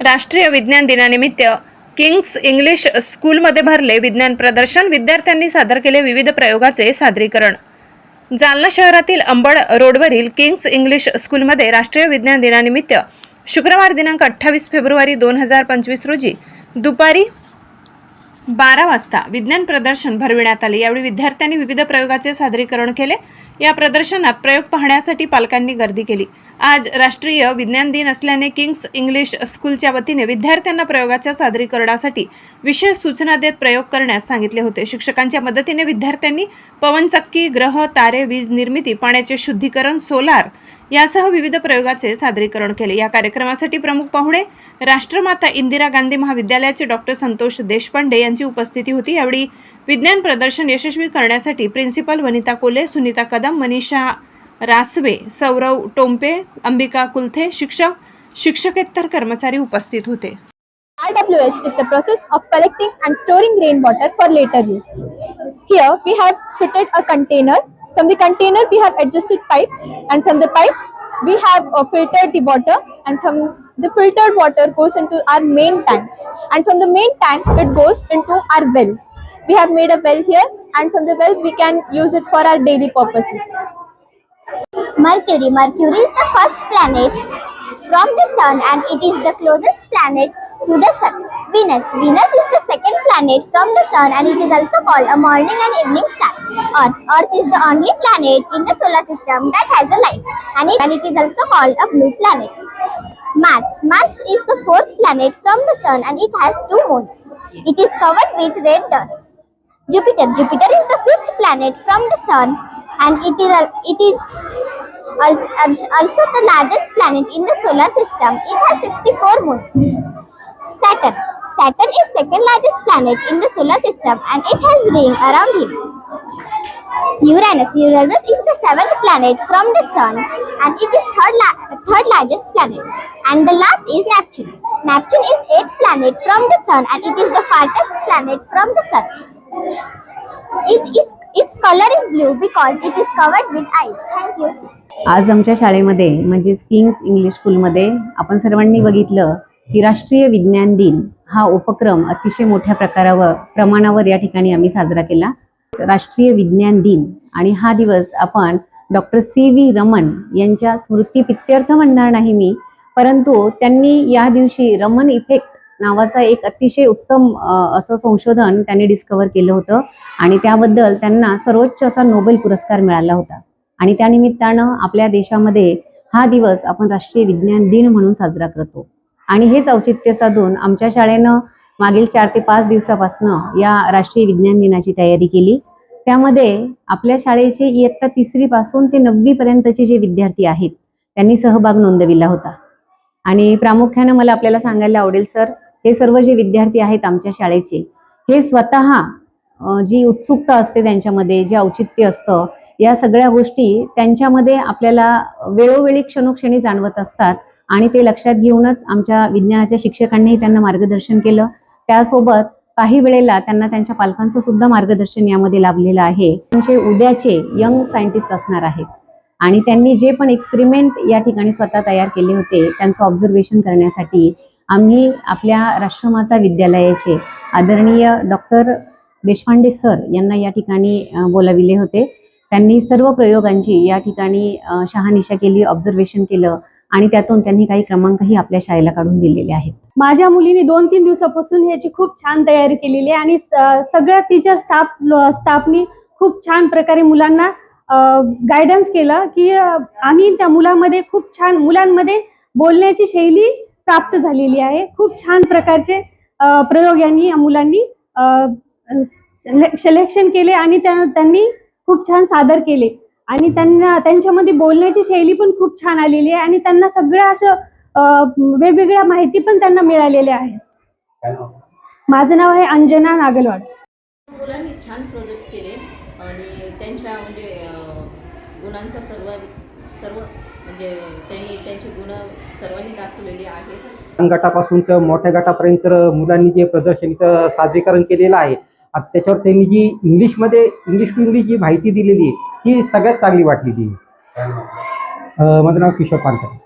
राष्ट्रीय विज्ञान दिनानिमित्त किंग्स इंग्लिश स्कूलमध्ये भरले विज्ञान प्रदर्शन. विद्यार्थ्यांनी सादर केले विविध प्रयोगाचे सादरीकरण. जालना शहरातील अंबड रोडवरील किंग्स इंग्लिश स्कूलमध्ये राष्ट्रीय विज्ञान दिनानिमित्त शुक्रवार दिनांक अठ्ठावीस फेब्रुवारी दोन हजार पंचवीस रोजी दुपारी बारा वाजता विज्ञान प्रदर्शन भरविण्यात आले. यावेळी विद्यार्थ्यांनी विविध प्रयोगाचे सादरीकरण केले. या प्रदर्शनात प्रयोग पाहण्यासाठी पालकांनी गर्दी केली. आज राष्ट्रीय विज्ञान दिन असल्याने किंग्स इंग्लिश स्कूलच्या वतीने विद्यार्थ्यांना प्रयोगाच्या सादरीकरणासाठी विशेष सूचना देत प्रयोग करण्यास सांगितले होते. शिक्षकांच्या मदतीने विद्यार्थ्यांनी पवनचक्की ग्रह तारे वीज निर्मिती पाण्याचे शुद्धीकरण सोलार यासह विविध प्रयोगाचे सादरीकरण केले. या कार्यक्रमासाठी प्रमुख पाहुणे राष्ट्रमाता इंदिरा गांधी महाविद्यालयाचे डॉक्टर संतोष देशपांडे यांची उपस्थिती होती. यावेळी विज्ञान प्रदर्शन यशस्वी करण्यासाठी प्रिन्सिपल वनिता कोले सुनीता कदम मनीषा रासवे सौरव टोंपे अंबिका कुलथे शिक्षक शिक्षकेतर कर्मचारी उपस्थित होते RWH is the process of collecting and storing rainwater for later use. Here we have fitted a container. From the container we have adjusted pipes and from the pipes we have uh, filtered the water and from the filtered water goes into our main tank and from the main tank it goes into our well. We have made a well here and from the well we can use it for our daily purposes. Mercury. Mercury is the first planet from the Sun and it is the closest planet to the Sun. Venus. Venus is the second planet from the Sun and it is also called a morning and evening star. Earth. Earth is the only planet in the solar system that has a life and it, and it is also called a blue planet. Mars. Mars is the fourth planet from the Sun and it has two moons. It is covered with red dust. Jupiter. Jupiter is the fifth planet from the Sun and it is it is also the largest planet in the solar system. It has 64 moons. Saturn. Saturn is second largest planet in the solar system and it has ring around him. Uranus. Uranus is the seventh planet from the sun and it is third la- third largest planet. And the last is Neptune. Neptune is eighth planet from the sun and it is the farthest planet from the sun. It is its color is blue because it is covered with ice. Thank you. आज आमच्या शाळेमध्ये म्हणजेच Kings English स्कूलमध्ये आपण सर्वांनी बघितलं की राष्ट्रीय विज्ञान दिन हा उपक्रम अतिशय मोठ्या प्रकारावर प्रमाणावर या ठिकाणी आम्ही साजरा केला. राष्ट्रीय विज्ञान दिन आणि हा दिवस आपण डॉक्टर सी व्ही रमन यांच्या स्मृतीपित्यर्थ म्हणणार नाही मी परंतु त्यांनी या दिवशी रमन इफेक्ट नावाचा एक अतिशय उत्तम असं संशोधन त्यांनी डिस्कवर केलं होतं आणि त्याबद्दल त्यांना सर्वोच्च असा नोबेल पुरस्कार मिळाला होता. आणि त्यानिमित्तानं आपल्या देशामध्ये हा दिवस आपण राष्ट्रीय विज्ञान दिन म्हणून साजरा करतो. आणि हेच औचित्य साधून आमच्या शाळेनं मागील चार ते पाच दिवसापासनं या राष्ट्रीय विज्ञान दिनाची तयारी केली. त्यामध्ये आपल्या शाळेचे इयत्ता तिसरीपासून ते नववीपर्यंतचे जे विद्यार्थी आहेत त्यांनी सहभाग नोंदविला होता. आणि प्रामुख्यानं मला आपल्याला सांगायला आवडेल सर हे सर्व जे विद्यार्थी आहेत आमच्या शाळेचे हे स्वतः जी उत्सुकता असते त्यांच्यामध्ये जे औचित्य असतं या सगळ्या गोष्टी त्यांच्यामध्ये आपल्याला वेळोवेळी क्षणोक्षणी जाणवत असतात आणि ते लक्षात घेऊनच आमच्या विज्ञानाच्या शिक्षकांनीही त्यांना मार्गदर्शन केलं. त्यासोबत काही वेळेला त्यांना त्यांच्या पालकांचं सुद्धा मार्गदर्शन यामध्ये लाभलेलं आहे. त्यांचे उद्याचे यंग सायंटिस्ट असणार आहेत आणि त्यांनी जे पण एक्सपेरिमेंट या ठिकाणी स्वतः तयार केले होते त्यांचं ऑब्झर्वेशन करण्यासाठी आम्ही आपल्या राष्ट्रमाता विद्यालयाचे आदरणीय डॉक्टर देशपांडे सर यांना या ठिकाणी बोलाविले होते. त्यांनी सर्व प्रयोगांची या ठिकाणी शहानिशा केली ऑब्झर्वेशन केलं आणि त्यातून त्यांनी काही क्रमांकही आपल्या शाळेला काढून दिलेले आहेत. माझ्या मुलीने दोन तीन दिवसापासून ह्याची खूप छान तयारी केलेली आहे आणि स- सगळ्या तिच्या स्टाफ स्टाफनी खूप छान प्रकारे मुलांना गायडन्स केलं की आणि त्या मुलामध्ये खूप छान मुलांमध्ये बोलण्याची शैली प्राप्त झालेली आहे. खूप छान प्रकारचे प्रयोग यांनी या मुलांनी सिलेक्शन केले आणि त्या- त्यांनी खूप छान सादर केले. आणि त्यांना त्यांच्यामध्ये बोलण्याची शैली पण खूप छान आलेली आहे आणि त्यांना सगळ्या असं वेगवेगळ्या माहिती पण त्यांना मिळालेल्या आहेत. माझं नाव आहे अंजना नागलवाड. मुलांनी छान प्रोजेक्ट केले आणि त्यांच्या म्हणजे गुणांचा सर्व सर्व म्हणजे त्यांनी त्यांची गुण सर्वांनी दाखवलेली आहे लहान गटापासून तर मोठ्या गटापर्यंत मुलांनी जे प्रदर्शन इथं सादरीकरण केलेलं आहे त्याच्यावर त्यांनी जी इंग्लिशमध्ये इंग्लिश टू इंग्लिश जी माहिती दिलेली आहे ही सगळ्यात चांगली वाटलेली आहे अं, माझं नाव किशोर पानकर.